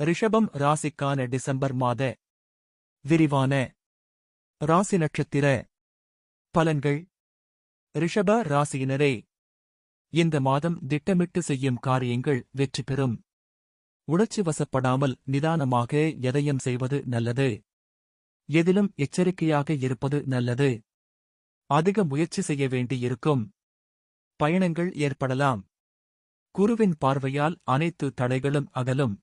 ரிஷபம் ராசிக்கான டிசம்பர் மாத விரிவான ராசி நட்சத்திர பலன்கள். ரிஷப ராசியினரே இந்த மாதம் திட்டமிட்டு செய்யும் காரியங்கள் வெற்றி பெறும். உணர்ச்சி வசப்படாமல் நிதானமாக எதையும் செய்வது நல்லது. எதிலும் எச்சரிக்கையாக இருப்பது நல்லது. அதிக முயற்சி செய்ய வேண்டியிருக்கும். பயணங்கள் ஏற்படலாம். குருவின் பார்வையால் அனைத்து தடைகளும் அகலும்.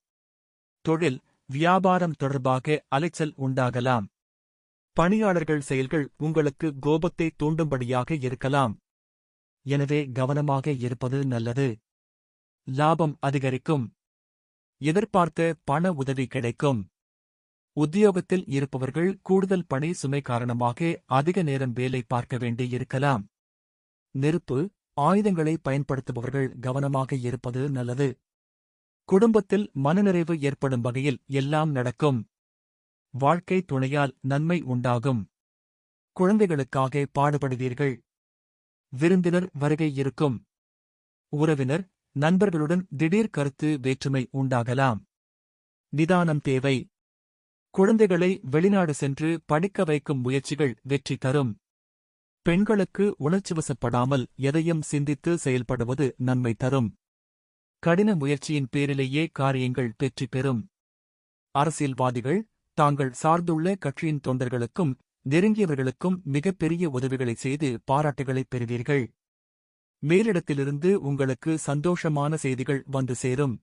தொழில் வியாபாரம் தொடர்பாக அலைச்சல் உண்டாகலாம். பணியாளர்கள் செயல்கள் உங்களுக்கு கோபத்தை தூண்டும்படியாக இருக்கலாம். எனவே கவனமாக இருப்பது நல்லது. லாபம் அதிகரிக்கும். எதிர்பார்த்த பண உதவி கிடைக்கும். உத்தியோகத்தில் இருப்பவர்கள் கூடுதல் பணி சுமை காரணமாக அதிக நேரம் வேலை பார்க்க வேண்டியிருக்கலாம் நெருப்பு ஆயுதங்களை பயன்படுத்துபவர்கள் கவனமாக இருப்பது நல்லது. குடும்பத்தில் மனநிறைவு ஏற்படும் வகையில் எல்லாம் நடக்கும். வாழ்க்கை துணையால் நன்மை உண்டாகும். குழந்தைகளுக்காக பாடுபடுவீர்கள். விருந்தினர் வருகை இருக்கும். உறவினர் நண்பர்களுடன் திடீர் கருத்து வேற்றுமை உண்டாகலாம். நிதானம் தேவை. குழந்தைகளை வெளிநாடு சென்று படிக்க வைக்கும் முயற்சிகள் வெற்றி தரும். பெண்களுக்கு உணர்ச்சிவசப்படாமல் எதையும் சிந்தித்து செயல்படுவது நன்மை தரும். கடின முயற்சியின் பேரிலேயே காரியங்கள் வெற்றி பெறும். அரசியல்வாதிகள் தாங்கள் சார்ந்துள்ள கட்சியின் தொண்டர்களுக்கும் நெருங்கியவர்களுக்கும் மிகப்பெரிய உதவிகளை செய்து பாராட்டுகளைப் பெறுவீர்கள். மேலிடத்திலிருந்து உங்களுக்கு சந்தோஷமான செய்திகள் வந்து சேரும்.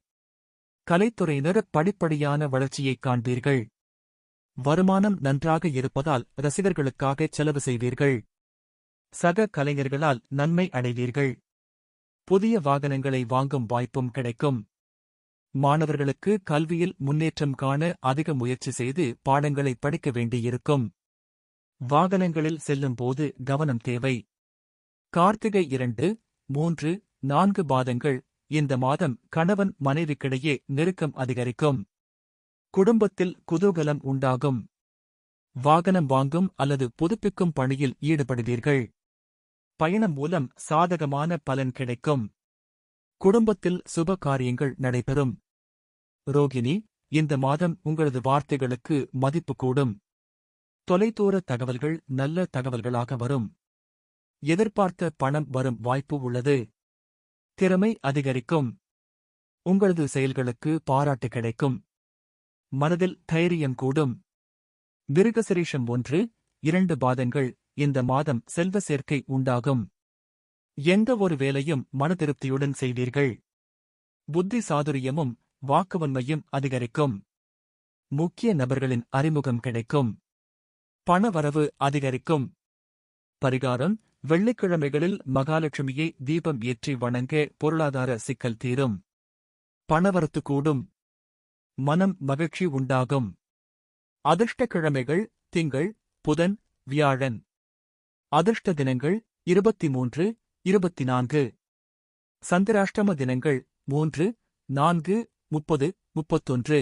கலைத்துறையினர் படிப்படியான வளர்ச்சியைக் காண்பீர்கள். வருமானம் நன்றாக இருப்பதால் ரசிகர்களுக்காக செலவு செய்வீர்கள். சக கலைஞர்களால் நன்மை அடைவீர்கள். புதிய வாகனங்களை வாங்கும் வாய்ப்பும் கிடைக்கும். மாணவர்களுக்கு கல்வியில் முன்னேற்றம் காண அதிக முயற்சி செய்து பாடங்களை படிக்க வேண்டியிருக்கும். வாகனங்களில் செல்லும்போது கவனம் தேவை. கார்த்திகை இரண்டு மூன்று நான்கு பாதங்கள் இந்த மாதம் கணவன் மனைவிக்கிடையே நெருக்கம் அதிகரிக்கும். குடும்பத்தில் குதூகலம் உண்டாகும். வாகனம் வாங்கும் அல்லது புதுப்பிக்கும் பணியில் ஈடுபடுவீர்கள். பயணம் மூலம் சாதகமான பலன் கிடைக்கும். குடும்பத்தில் சுப காரியங்கள் நடைபெறும். ரோகிணி இந்த மாதம் உங்களது வார்த்தைகளுக்கு மதிப்பு கூடும். தொலைதூர தகவல்கள் நல்ல தகவல்களாக வரும். எதிர்பார்த்த பணம் வரும் வாய்ப்பு உள்ளது. திறமை அதிகரிக்கும். உங்களது செயல்களுக்கு பாராட்டு கிடைக்கும். மனதில் தைரியம் கூடும். மிருகசிரீஷம் ஒன்று இரண்டு பாதங்கள் இந்த மாதம் செல்வ சேர்க்கை உண்டாகும். எந்த ஒரு வேலையும் மனதிருப்தியுடன் செய்வீர்கள். புத்தி சாதுரியமும் வாக்குவன்மையும் அதிகரிக்கும். முக்கிய நபர்களின் அறிமுகம் கிடைக்கும். பணவரவு அதிகரிக்கும். பரிகாரம் வெள்ளிக்கிழமைகளில் மகாலட்சுமியை தீபம் ஏற்றி வணங்க பொருளாதார சிக்கல் தீரும். பணவரத்து கூடும். மனம் மகிழ்ச்சி உண்டாகும். அதிர்ஷ்ட கிழமைகள் திங்கள் புதன் வியாழன். அதிர்ஷ்ட தினங்கள் இருபத்தி மூன்று இருபத்தி நான்கு சந்திராஷ்டம தினங்கள் மூன்று நான்கு முப்பது முப்பத்தொன்று.